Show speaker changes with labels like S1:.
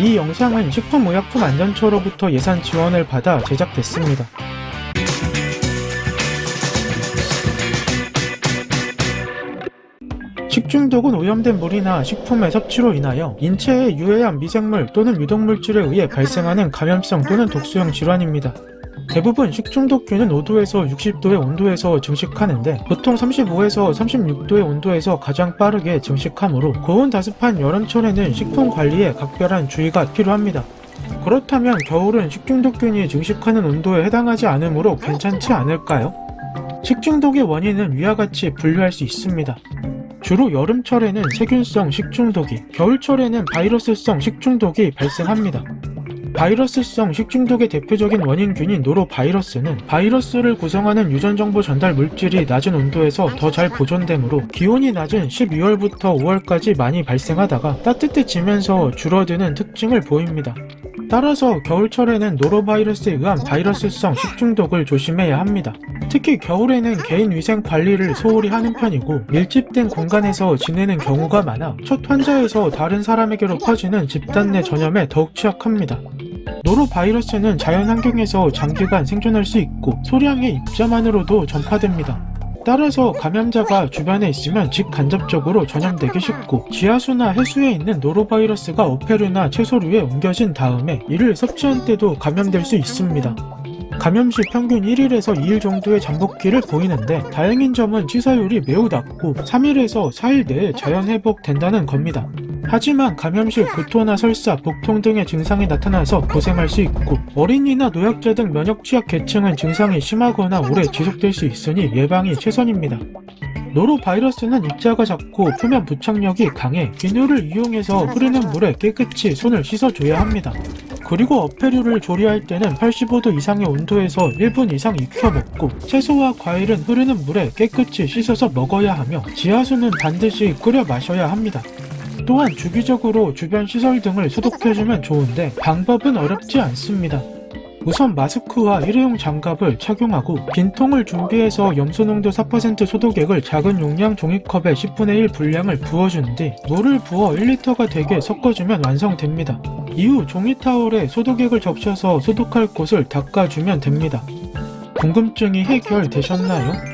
S1: 이 영상은 식품의약품안전처로부터 예산 지원을 받아 제작됐습니다. 식중독은 오염된 물이나 식품의 섭취로 인하여 인체에 유해한 미생물 또는 유독물질에 의해 발생하는 감염성 또는 독소형 질환입니다. 대부분 식중독균은 5도에서 60도의 온도에서 증식하는데 보통 35에서 36도의 온도에서 가장 빠르게 증식하므로 고온 다습한 여름철에는 식품 관리에 각별한 주의가 필요합니다. 그렇다면 겨울은 식중독균이 증식하는 온도에 해당하지 않으므로 괜찮지 않을까요? 식중독의 원인은 위와 같이 분류할 수 있습니다. 주로 여름철에는 세균성 식중독이, 겨울철에는 바이러스성 식중독이 발생합니다. 바이러스성 식중독의 대표적인 원인균인 노로바이러스는 바이러스를 구성하는 유전정보 전달 물질이 낮은 온도에서 더 잘 보존되므로 기온이 낮은 12월부터 5월까지 많이 발생하다가 따뜻해지면서 줄어드는 특징을 보입니다. 따라서 겨울철에는 노로바이러스에 의한 바이러스성 식중독을 조심해야 합니다. 특히 겨울에는 개인 위생 관리를 소홀히 하는 편이고 밀집된 공간에서 지내는 경우가 많아 첫 환자에서 다른 사람에게로 퍼지는 집단 내 전염에 더욱 취약합니다. 노로바이러스는 자연 환경에서 장기간 생존할 수 있고 소량의 입자만으로도 전파됩니다. 따라서 감염자가 주변에 있으면 직간접적으로 전염되기 쉽고 지하수나 해수에 있는 노로바이러스가 어패류나 채소류에 옮겨진 다음에 이를 섭취한 때도 감염될 수 있습니다. 감염 시 평균 1일에서 2일 정도의 잠복기를 보이는데 다행인 점은 치사율이 매우 낮고 3일에서 4일 내에 자연 회복된다는 겁니다. 하지만 감염 시 구토나 설사, 복통 등의 증상이 나타나서 고생할 수 있고 어린이나 노약자 등 면역 취약 계층은 증상이 심하거나 오래 지속될 수 있으니 예방이 최선입니다. 노로바이러스는 입자가 작고 표면 부착력이 강해 비누를 이용해서 흐르는 물에 깨끗이 손을 씻어줘야 합니다. 그리고 어패류를 조리할 때는 85도 이상의 온도에서 1분 이상 익혀 먹고 채소와 과일은 흐르는 물에 깨끗이 씻어서 먹어야 하며 지하수는 반드시 끓여 마셔야 합니다. 또한 주기적으로 주변 시설 등을 소독해주면 좋은데 방법은 어렵지 않습니다. 우선 마스크와 일회용 장갑을 착용하고 빈통을 준비해서 염소농도 4% 소독액을 작은 용량 종이컵에 10분의 1 분량을 부어준 뒤 물을 부어 1리터가 되게 섞어주면 완성됩니다. 이후 종이타올에 소독액을 적셔서 소독할 곳을 닦아주면 됩니다. 궁금증이 해결되셨나요?